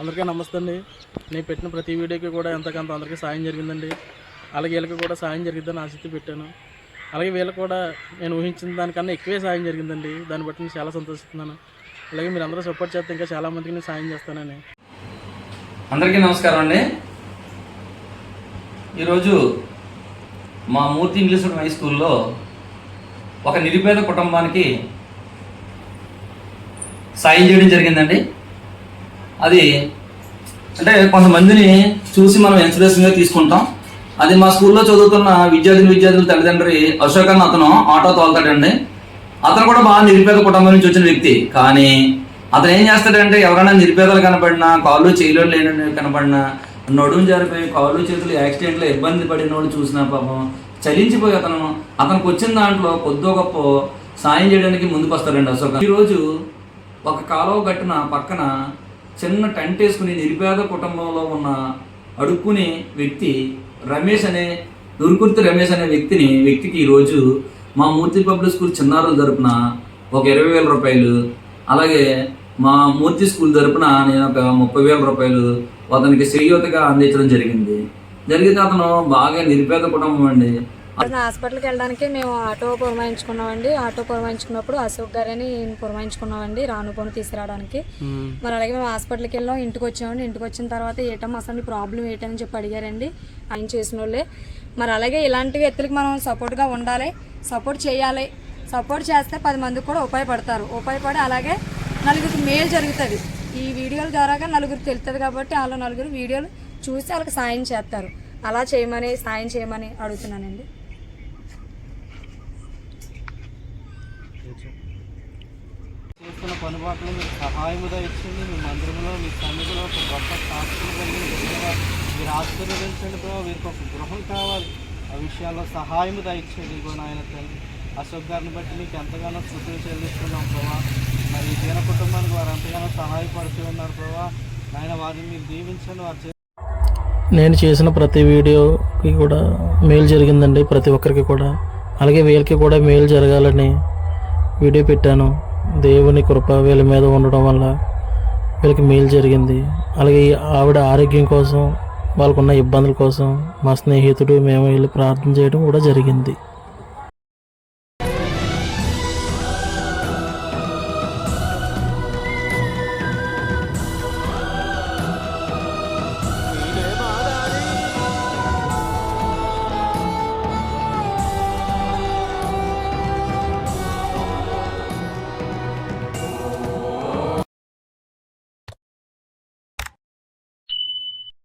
అందరికీ నమస్తే అండి. నేను పెట్టిన ప్రతి వీడియోకి కూడా ఎంతకంత అందరికీ సాయం జరిగిందండి. అలాగే వీళ్ళకి కూడా సాయం జరిగిద్దని ఆసక్తి పెట్టాను. అలాగే వీళ్ళకి కూడా నేను ఊహించిన దానికన్నా ఎక్కువే సాయం జరిగిందండి. దాన్ని బట్టి నేను చాలా సంతోషిస్తున్నాను. అలాగే మీరు అందరూ సపోర్ట్ చేస్తే ఇంకా చాలా మందికి నేను సాయం చేస్తానని. అందరికీ నమస్కారం అండి. ఈరోజు మా మూర్తి ఇంగ్లీష్ హై స్కూల్లో ఒక నిరుపేద కుటుంబానికి సాయం చేయడం జరిగిందండి. అది అంటే కొంతమందిని చూసి మనం ఇన్స్పిరేషన్గా తీసుకుంటాం. అది మా స్కూల్లో చదువుతున్న విద్యార్థిని విద్యార్థుల తల్లిదండ్రి అశోక్ అన్న అతను ఆటో తోలుతాడండి. అతను కూడా బాగా నిరుపేద కుటుంబం నుంచి వచ్చిన వ్యక్తి. కానీ అతను ఏం చేస్తాడంటే ఎవరైనా నిరుపేదలు కనపడినా కాళ్ళు చేయలో లేని కనపడినా నడుము జారిపోయి కాళ్ళు చేతులు యాక్సిడెంట్లో ఇబ్బంది పడిన వాళ్ళు చూసినా పాపం చలించిపోయి అతను అతనికి వచ్చిన దాంట్లో కొద్దో గొప్ప సాయం చేయడానికి ముందుకు వస్తాడండి అశోక్ ఈరోజు ఒక కాలువ గట్టున పక్కన చిన్న టెంట్ వేసుకుని నిరుపేద కుటుంబంలో ఉన్న అడుక్కునే వ్యక్తి రమేష్ అనే దుర్కుర్తి రమేష్ అనే వ్యక్తిని వ్యక్తికి ఈరోజు మా మూర్తి పబ్లిక్ స్కూల్ చిన్నారుల తరపున ఒక ఇరవై వేల రూపాయలు అలాగే మా మూర్తి స్కూల్ తరపున నేను ఒక ముప్పై వేల రూపాయలు అతనికి శ్రీయుతగా అందించడం జరిగింది. జరిగితే అతను బాగా నిరుపేద కుటుంబం అండి. హాస్పిటల్కి వెళ్ళడానికి మేము ఆటో పురమాయించుకున్నామండి. ఆటో పురమాయించుకున్నప్పుడు అశోక్ గారని పురమాయించుకున్నామండి రానుపోను తీసుకురావడానికి. మరి అలాగే మేము హాస్పిటల్కి వెళ్ళాం ఇంటికి వచ్చామండి. ఇంటికి వచ్చిన తర్వాత ఏటమ్మా అసలు ప్రాబ్లం ఏంటని చెప్పి అడిగారండి. ఆయన చేసిన వాళ్ళే. మరి అలాగే ఇలాంటి వ్యక్తులకి మనం సపోర్ట్గా ఉండాలి సపోర్ట్ చేయాలి. సపోర్ట్ చేస్తే పది మందికి కూడా ఉపయోగపడతారు. ఉపయోగపడి అలాగే నలుగురికి మేలు జరుగుతుంది. ఈ వీడియోల ద్వారాగా నలుగురికి తెలుస్తుంది కాబట్టి వాళ్ళు నలుగురు వీడియోలు చూసి వాళ్ళకి సాయం చేస్తారు. అలా చేయమని సాయం చేయమని అడుగుతున్నానండి. చేస్తున్న పనుబాట్లు మీకు సహాయముగా ఇచ్చింది మీ మందిరంలో మీ సన్నిధిలో ఒక గొప్ప సాక్షులు కలిగి మీరు ఆశీర్వదించండి ప్రభావ వీరికి ఒక గృహం కావాలి. ఆ విషయాల్లో సహాయము దయచేయండి ఇగో నాయన తల్లి. అశోక్ గారిని బట్టి మీకు ఎంతగానో స్థుతులు చెల్లిస్తున్నాం ప్రభా. మరి ఈ కుటుంబానికి వారు ఎంతగానో సహాయపడుతూ ఉన్నారు ప్రభా. నాయన వారిని మీరు దీవించండి వారు నేను చేసిన ప్రతి వీడియోకి కూడా మేలు జరిగిందండి. ప్రతి ఒక్కరికి కూడా. అలాగే వీళ్ళకి కూడా మేలు జరగాలని వీడియో పెట్టాను దేవుని కృప వీళ్ళ మీద ఉండడం వల్ల వీళ్ళకి మేలు జరిగింది. అలాగే ఈ ఆవిడ ఆరోగ్యం కోసం వాళ్ళకున్న ఇబ్బందుల కోసం మా స్నేహితుడు మేము వెళ్ళి ప్రార్థన చేయడం కూడా జరిగింది.